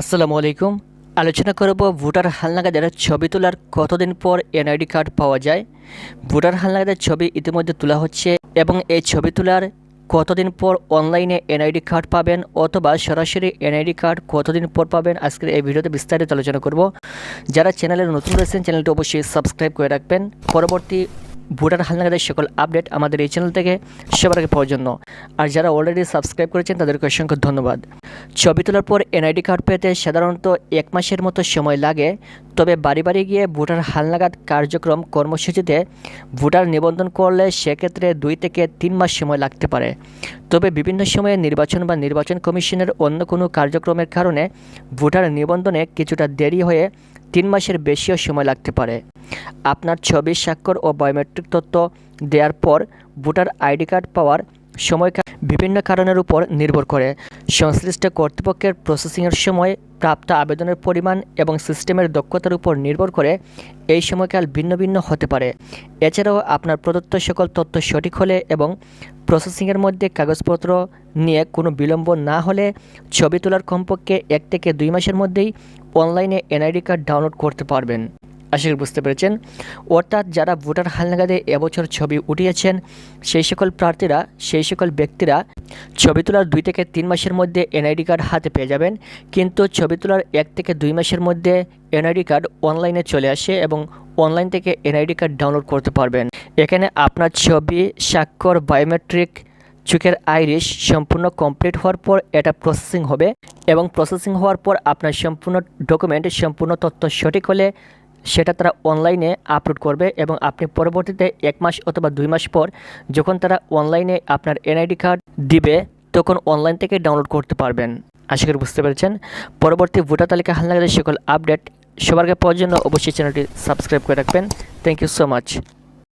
আসসালামু আলাইকুম। আলোচনা করব ভোটার হালনাগাদের ছবি তোলার কতদিন পর এনআইডি কার্ড পাওয়া যায়। ভোটার হালনাগাদের ছবি ইতিমধ্যে তোলা হচ্ছে এবং এই ছবি তোলার কতদিন পর অনলাইনে এনআইডি কার্ড পাবেন অথবা সরাসরি এনআইডি কার্ড কতদিন পর পাবেন আজকের এই ভিডিওতে বিস্তারিত আলোচনা করব। যারা চ্যানেলে নতুন রয়েছেন, চ্যানেলটি অবশ্যই সাবস্ক্রাইব করে রাখবেন। পরবর্তী ভোটার হালনাগাদের সকল আপডেট আমাদের এই চ্যানেল থেকে সবার আগে পাওয়ার জন্য। আর যারা অলরেডি সাবস্ক্রাইব করেছেন, তাদেরকে অসংখ্য ধন্যবাদ। ছবি তোলার পর এনআইডি কার্ড পেতে সাধারণত এক মাসের মতো সময় লাগে। তবে বাড়ি বাড়ি গিয়ে ভোটার হালনাগাদ কার্যক্রম কর্মসূচিতে ভোটার নিবন্ধন করলে সেক্ষেত্রে দুই থেকে তিন মাস সময় লাগতে পারে। তবে বিভিন্ন সময়ে নির্বাচন বা নির্বাচন কমিশনের অন্য কোনো কার্যক্রমের কারণে ভোটার নিবন্ধনে কিছুটা দেরি হয়ে তিন মাসের বেশিও সময় লাগতে পারে। আপনার ছবি, স্বাক্ষর ও বায়োমেট্রিক তথ্য দেওয়ার পর ভোটার আইডি কার্ড পাওয়ার সময়কাল বিভিন্ন কারণের উপর নির্ভর করে। সংশ্লিষ্ট কর্তৃপক্ষের প্রসেসিংয়ের সময় প্রাপ্ত আবেদনের পরিমাণ এবং সিস্টেমের দক্ষতার উপর নির্ভর করে এই সময়কাল ভিন্ন ভিন্ন হতে পারে। এছাড়াও আপনার প্রদত্ত সকল তথ্য সঠিক হলে এবং প্রসেসিংয়ের মধ্যে কাগজপত্র নিয়ে কোনো বিলম্ব না হলে ছবি তোলার কমপক্ষে এক থেকে দুই মাসের মধ্যেই অনলাইনে এনআইডি কার্ড ডাউনলোড করতে পারবেন। আশা করি বুঝতে পেরেছেন। অর্থাৎ যারা ভোটার হালনাগাদে এবছর ছবি উঠিয়েছেন, সেই সকল প্রার্থীরা, সেই সকল ব্যক্তিরা ছবি তোলার দুই থেকে তিন মাসের মধ্যে এনআইডি কার্ড হাতে পেয়ে যাবেন। কিন্তু ছবি তোলার এক থেকে দুই মাসের মধ্যে এনআইডি কার্ড অনলাইনে চলে আসে এবং অনলাইন থেকে এনআইডি কার্ড ডাউনলোড করতে পারবেন। এখানে আপনার ছবি, স্বাক্ষর, বায়োমেট্রিক, চোখের আইরিশ সম্পূর্ণ কমপ্লিট হওয়ার পর এটা প্রসেসিং হবে এবং প্রসেসিং হওয়ার পর আপনার সম্পূর্ণ ডকুমেন্ট, সম্পূর্ণ তথ্য সঠিক হলে সেটা তারা অনলাইনে আপলোড করবে এবং আপনি পরবর্তীতে এক মাস অথবা দুই মাস পর যখন তারা অনলাইনে আপনার এনআইডি কার্ড দিবে, তখন অনলাইন থেকে ডাউনলোড করতে পারবেন। আশা করি বুঝতে পেরেছেন। পরবর্তী ভোটার তালিকা হালনাগাদের সকল আপডেট সবার আগে পাওয়ার জন্য অবশ্যই চ্যানেলটি সাবস্ক্রাইব করে রাখবেন। Thank you so much